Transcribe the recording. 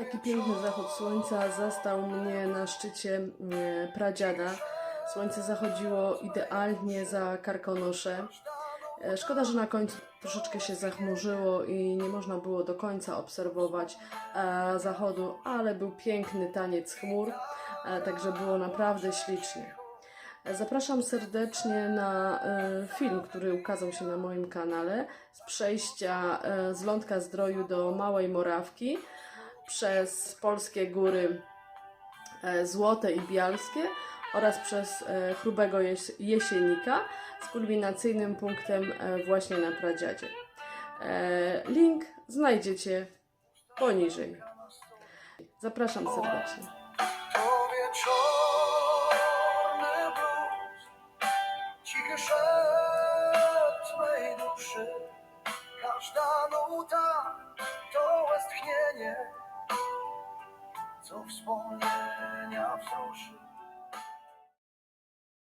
Taki piękny zachód słońca zastał mnie na szczycie mm, pradziada. Słońce zachodziło idealnie za Karkonosze. E, Szkoda, że na końcu troszeczkę się zachmurzyło i nie można było do końca obserwować e, zachodu, ale był piękny taniec chmur, e, także było naprawdę ślicznie. E, Zapraszam serdecznie na e, film, który ukazał się na moim kanale z przejścia e, z Lądka Zdroju do Małej Morawki przez polskie góry e, Złote i Bialskie oraz przez e, Chrubego Jes- Jesienika z kulminacyjnym punktem e, właśnie na Pradziadzie. Link znajdziecie poniżej. Zapraszam serdecznie. Szept mej duszy. Każda nuta лицо вспомнения в суши.